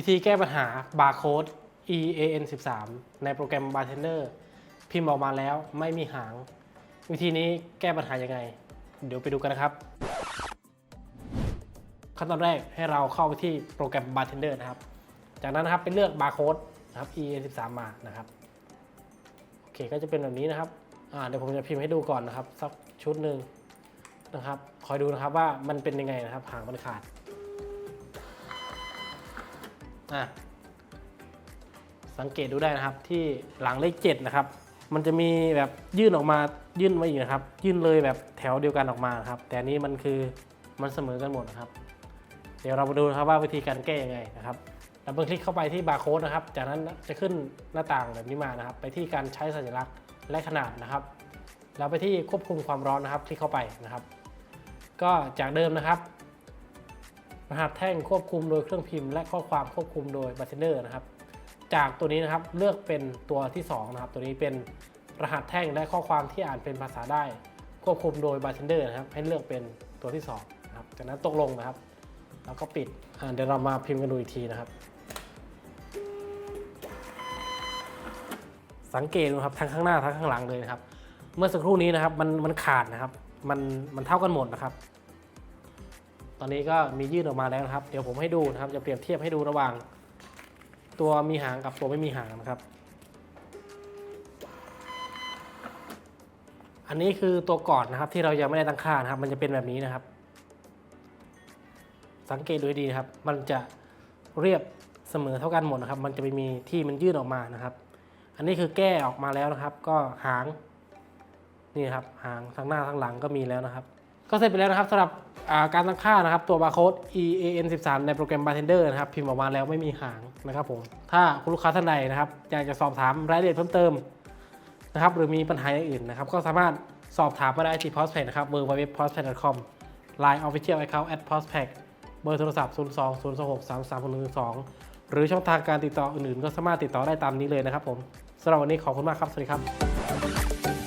วิธีแก้ปัญหาบาร์โค้ด EAN 13ในโปรแกรม Bartender พิมพ์ออกมาแล้วไม่มีหาง วิธีนี้แก้ปัญหายังไง เดี๋ยวไปดูกันนะครับ ขั้นตอนแรกให้เราเข้าไปที่โปรแกรม Bartender นะครับ จากนั้นนะครับไปเลือกบาร์โค้ดนะครับ EAN 13มานะครับโอเคก็จะเป็นแบบนี้นะครับเดี๋ยวผมจะพิมพ์ให้ดูก่อนนะครับสักชุดหนึ่งนะครับ คอยดูนะครับว่ามันเป็นยังไงนะครับหางมันขาด อะสังเกตดูได้นะครับที่หลังเลข7นะครับ มันจะมีแบบยื่นออกมายื่นมาอีกนะครับ ยื่นเลยแบบแถวเดียวกันออกมาครับ แต่อันนี้มันคือมันเสมอกันหมดนะครับ เดี๋ยวเรามาดูครับว่าวิธีการแก้ยังไงนะครับดับเบิลคลิกเข้าไปที่บาร์โค้ดนะครับ จากนั้นจะขึ้นหน้าต่างแบบนี้มานะครับ ไปที่การใช้สัญลักษณ์และขนาดนะครับ แล้วไปที่ควบคุมความร้อนนะครับ คลิกเข้าไปนะครับ ก็จากเดิมนะครับ รหัสแท่งควบคุมโดยเครื่องพิมพ์ และข้อความควบคุมโดยบัตเทนเนอร์นะครับ จากตัวนี้นะครับเลือกเป็นตัวที่สองนะครับตัวนี้เป็นรหัสแท่งและข้อความที่อ่านเป็นภาษาได้ ควบคุมโดยบาร์เทนเดอร์นะครับ ให้เลือกเป็นตัวที่สองนะครับจากนั้นตกลงนะครับ แล้วก็ปิดเดี๋ยวเรามาพิมพ์กันดูอีกทีนะครับ สังเกตดูครับทั้งข้างหน้าทั้งข้างหลังเลยนะครับ เมื่อสักครู่นี้นะครับมันมันขาดนะครับมันมันเท่ากันหมดนะครับ ตอนนี้ก็มียื่นออกมาแล้วนะครับ เดี๋ยวผมให้ดูนะครับ จะเปรียบเทียบให้ดูระหว่าง ตัวมีหางกับตัวไม่มีหางนะครับ อันนี้คือตัวก่อนนะครับที่เรายังไม่ได้ตั้งค่านะครับ มันจะเป็นแบบนี้นะครับ สังเกตดูให้ดีนะครับ มันจะเรียบเสมอเท่ากันหมดนะครับ มันจะไม่มีที่มันยื่นออกมานะครับ อันนี้คือแก้ออกมาแล้วนะครับ ก็หางนี่ครับหางทั้งหน้าทั้งหลังก็มีแล้วนะครับ ก็เสร็จไปแล้วนะครับสำหรับการตั้งค่านะครับตัวบาร์โค้ด EAN 13ในโปรแกรม Bartender นะครับพิมพ์ออกมาแล้วไม่มีหางนะครับผมถ้าคุณลูกค้าท่านใดนะครับอยากจะสอบถามรายละเอียดเพิ่มเติมนะครับหรือมีปัญหาอย่างอื่นนะครับก็สามารถสอบถามมาได้ที่ Postpack นะครับ www.postpack.com Line Official Account at Postpack เบอร์โทรศัพท์ 0 2 0 2 6 3 3 1 2 หรือช่องทางการติดต่ออื่นๆ ก็สามารถติดต่อได้ตามนี้เลยนะครับผมสำหรับวันนี้ขอบคุณมากครับ สวัสดีครับ